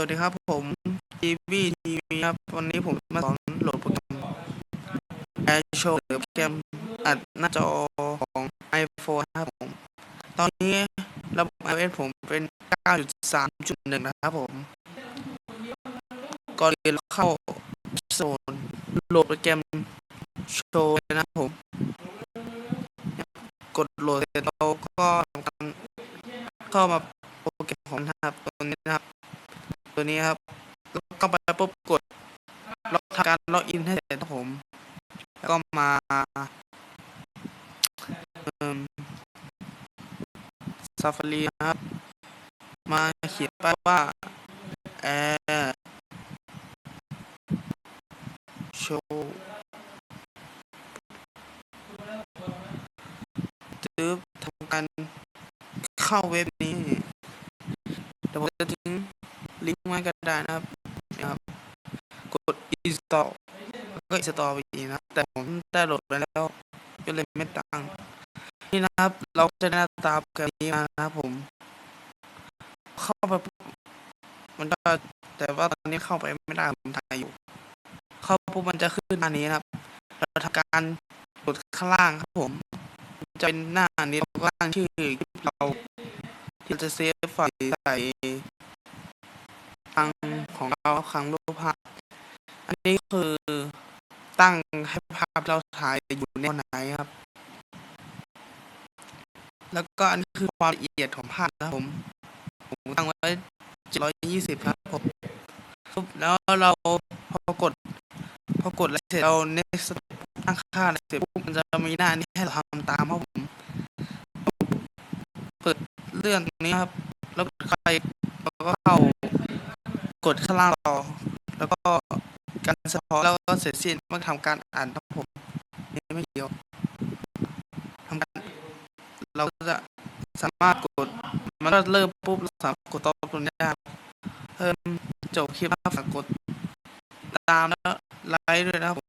วัสดีครับผม GB TV ครับ วันนี้ผมมาสอนโหลดโปรแกรม Air Show หรือโปรแกรมอัดหน้าจอของ iPhone นะครับผม ตอนนี้ระบบ iOS ผมเป็น 9.3.1 นะครับผม ก่อนอื่นเข้าโซนโหลดโปรแกรมโชว์เลยนะครับผม กดโหลดเสร็จเราก็ทำการเข้ามาโปรแกรมของนะครับตัวนี้นะครับ ตัวนี้ครับเข้าไปปุ๊บกดเราทำการล็อกอินให้เสร็จครับผม แล้วก็มาเอ่ม Safari นะครับ มาเขียนไปว่า Air Show ตึ๊บทำการเข้าเว็บนี้เดี๋ยวผมจะ ลิงก์ไว้ก็ได้นะครับนะครับ กด install ก็ install ไปอีกนะ แต่ผมได้โหลดไปแล้ว ก็เลยไม่ตั้ง นี่นะครับ เราจะได้หน้าตาแบบนี้นะครับผม เข้าไปมันก็แต่ว่าตอนนี้เข้าไปไม่ได้ผมถ่ายอยู่ เข้าปุ๊บมันจะขึ้นหน้านี้นะครับ เราทำการกดข้างล่างครับผม จะเป็นหน้านี้เราก็ตั้งชื่อเราที่จะเซฟไฟใส่ทางของเรา ครั้งรูปภาพ อันนี้คือตั้งให้ภาพเราถ่ายอยู่ในไหนครับ แล้วก็อันนี้คือความละเอียดของภาพนะครับผม ผมตั้งไว้720ครับผมปุ๊บแล้วเราพอกดพอกดแล้วเสร็จเรา next ตั้งค่าเสร็จปุ๊บมันจะมีหน้านี้ให้เราทำตามครับผม เปิดเลื่อนตรงนี้ครับ แล้วกดเข้าไปแล้วก็เข้า กดข้างล่างรอ แล้วก็การสะพอแล้วก็เสร็จสิ้นเมื่อทำการอ่านครับผมนี่ไม่เกี่ยวทำการเราจะสามารถกด มันก็เริ่มปุ๊บเราสามารถกดต่อตรงนี้ได้ครับเพิ่มจบคลิปแล้วฝากกด ตามแล้วไลค์ด้วยนะครับ